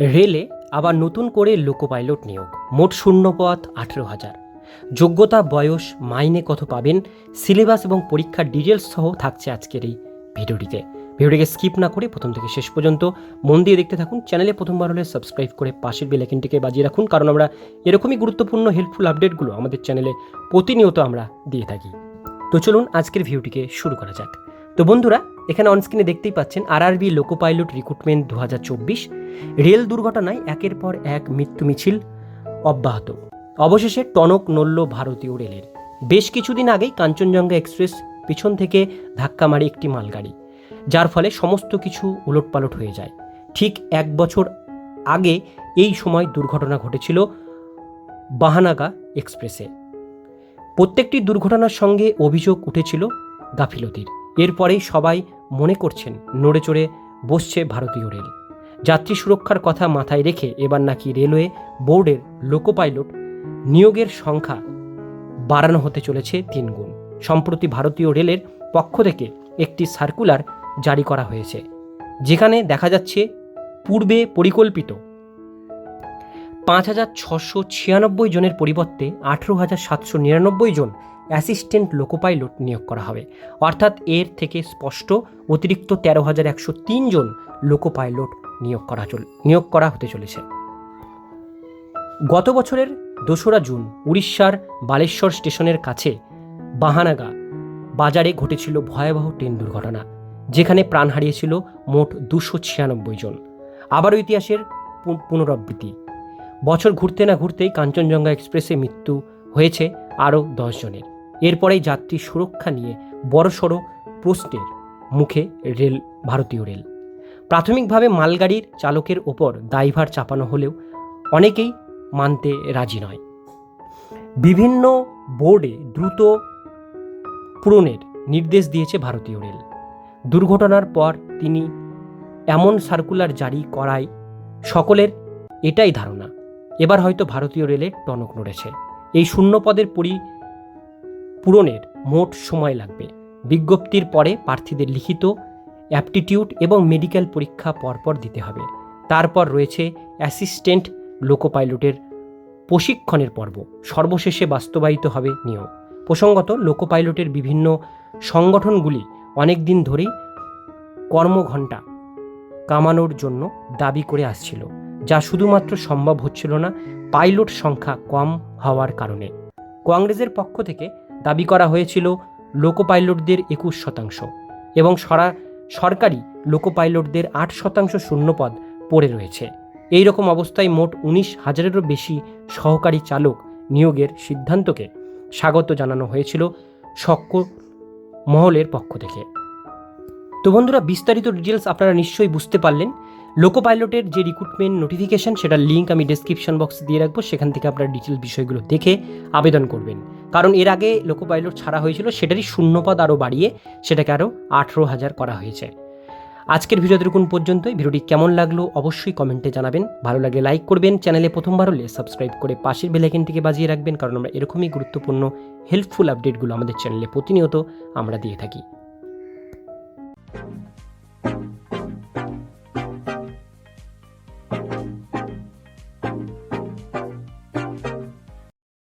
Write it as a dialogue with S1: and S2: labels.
S1: রেলে আবার নতুন করে লোকো পাইলট নিয়োগ। মোট শূন্য পথ আঠেরো হাজার। যোগ্যতা, বয়স, মাইনে কত পাবেন, সিলেবাস এবং পরীক্ষার ডিটেলস সহ থাকছে আজকের এই ভিডিওটিতে। ভিডিওটিকে স্কিপ না করে প্রথম থেকে শেষ পর্যন্ত মন দিয়ে দেখতে থাকুন। চ্যানেলে প্রথমবার হলে সাবস্ক্রাইব করে পাশের বেলাইকিনটিকে বাজিয়ে রাখুন, কারণ আমরা এরকমই গুরুত্বপূর্ণ হেল্পফুল আপডেটগুলো আমাদের চ্যানেলে প্রতিনিয়ত আমরা দিয়ে থাকি। তো চলুন আজকের ভিডিওটিকে শুরু করা যাক। তো বন্ধুরা, এখানে অনস্ক্রিনে দেখতেই পাচ্ছেন আরআরবি লোকো পাইলট রিক্রুটমেন্ট দু হাজার চব্বিশ। রেল দুর্ঘটনায় একের পর এক মৃত্যু মিছিল, অব্যাহত। অবশেষে টনক নড়ল ভারতীয় রেলের। বেশ কিছুদিন আগেই কাঞ্চনজঙ্ঘা এক্সপ্রেস পিছন থেকে ধাক্কা মারে একটি মালগাড়ি, যার ফলে সমস্ত কিছু উলটপালট হয়ে যায়। ঠিক এক বছর আগে এই সময় দুর্ঘটনা ঘটেছিল বাহানাগা এক্সপ্রেসে। প্রত্যেকটি দুর্ঘটনার সঙ্গে অভিযোগ উঠেছিল গাফিলতির। এরপরেই সবাই মনে করছেন নড়ে চড়ে বসছে ভারতীয় রেল। যাত্রী সুরক্ষার কথা মাথায় রেখে এবার নাকি রেলওয়ে বোর্ডের লোকো পাইলট নিয়োগের সংখ্যা বাড়ানো হতে চলেছে তিন গুণ সম্প্রতি ভারতীয় রেলের পক্ষ থেকে একটি সার্কুলার জারি করা হয়েছে, যেখানে দেখা যাচ্ছে পূর্বে পরিকল্পিত পাঁচ হাজার ছশো ছিয়ানব্বই জনের পরিবর্তে আঠেরো হাজার সাতশো নিরানব্বই জন অ্যাসিস্ট্যান্ট লোকো পাইলট নিয়োগ করা হবে। অর্থাৎ এর থেকে স্পষ্ট অতিরিক্ত তেরো হাজার একশো তিন জন লোকো পাইলট নিয়োগ করা চল, নিয়োগ করা হতে চলেছে। গত বছরের দোসরা জুন উড়িষ্যার বালেশ্বর স্টেশনের কাছে বাহানাগা বাজারে ঘটেছিল ভয়াবহ ট্রেন দুর্ঘটনা, যেখানে প্রাণ হারিয়েছিল মোট দুশো ছিয়ানব্বই জন। আবারও ইতিহাসের পুনরাবৃত্তি। বছর ঘুরতে না ঘুরতেই কাঞ্চনজঙ্ঘা এক্সপ্রেসে মৃত্যু হয়েছে আরও দশ জনের। এরপরেই যাত্রী সুরক্ষা নিয়ে বড়সড় প্রশ্নের মুখে রেল, ভারতীয় রেল। প্রাথমিকভাবে মালগাড়ির চালকের ওপর দায়ভার চাপানো হলেও অনেকেই মানতে রাজি নয়। বিভিন্ন বোর্ডে দ্রুত পূরণের নির্দেশ দিয়েছে ভারতীয় রেল। দুর্ঘটনার পর তিনি এমন সার্কুলার জারি করায় সকলের এটাই ধারণা। এবার হয়তো ভারতীয় রেলের টনক নড়েছে। এই শূন্য পদের পরি পূরণের মোট সময় লাগবে। বিজ্ঞপ্তির পরে প্রার্থীদের লিখিত অ্যাপটিটিউড এবং মেডিকেল পরীক্ষা পরপর দিতে হবে। তারপর রয়েছে অ্যাসিস্ট্যান্ট লোকো পাইলটের প্রশিক্ষণের পর্ব। সর্বশেষে বাস্তবায়িত হবে নিয়োগ। প্রসঙ্গত লোকো পাইলটের বিভিন্ন সংগঠনগুলি অনেক দিন ধরেই কর্মঘণ্টা কামানোর জন্য দাবি করে আসছিল, যা শুধুমাত্র সম্ভব হচ্ছিল না, পাইলট সংখ্যা কম হওয়ার কারণে। কংগ্রেসের পক্ষ থেকে দাবি করা হয়েছিল লোকো পাইলটদের একুশ শতাংশ এবং সরা, সরকারি লোকো পাইলটদের আট শতাংশ শূন্যপদ পড়ে রয়েছে। এই রকম অবস্থায় মোট উনিশ হাজারেরও বেশি সহকারী চালক নিয়োগের সিদ্ধান্তকে স্বাগত জানানো হয়েছিল শক্ক মহলের পক্ষ থেকে। তো বন্ধুরা, বিস্তারিত ডিটেলস আপনারা নিশ্চয়ই বুঝতে পারলেন। লোকো পাইলটের যে রিক্রুটমেন্ট নোটিফিকেশন সেটার লিঙ্ক আমি ডেসক্রিপশন বক্সে দিয়ে রাখব। সেখান থেকে আপনারা ডিটেল বিষয়গুলো দেখে আবেদন করবেন। কারণ এর আগে লোকো পাইলট ছাড়া হয়েছিল, সেটারই শূন্যপদ আরও বাড়িয়ে সেটাকে আরও আঠেরো হাজার করা হয়েছে। আজকের ভিডিও দেখুন পর্যন্তই। ভিডিওটি কেমন লাগল অবশ্যই কমেন্টে জানাবেন। ভালো লাগলে লাইক করবেন। চ্যানেলে প্রথমবার হলে সাবস্ক্রাইব করে পাশের বেলাইকেনটিকে বাজিয়ে রাখবেন। কারণ আমরা এরকমই গুরুত্বপূর্ণ হেল্পফুল আপডেটগুলো আমাদের চ্যানেলে প্রতিনিয়ত আমরা দিয়ে থাকি।